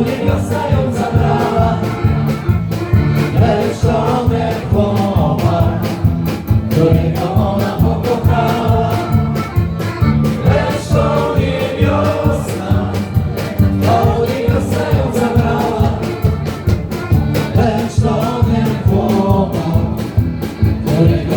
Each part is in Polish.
dłonie gasająca trawa Lecz to nie chłopa, którego ona pokochała. Lecz to nie wiosna, dłonie gasająca trawa Lecz to nie chłopa, którego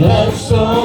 Lecz to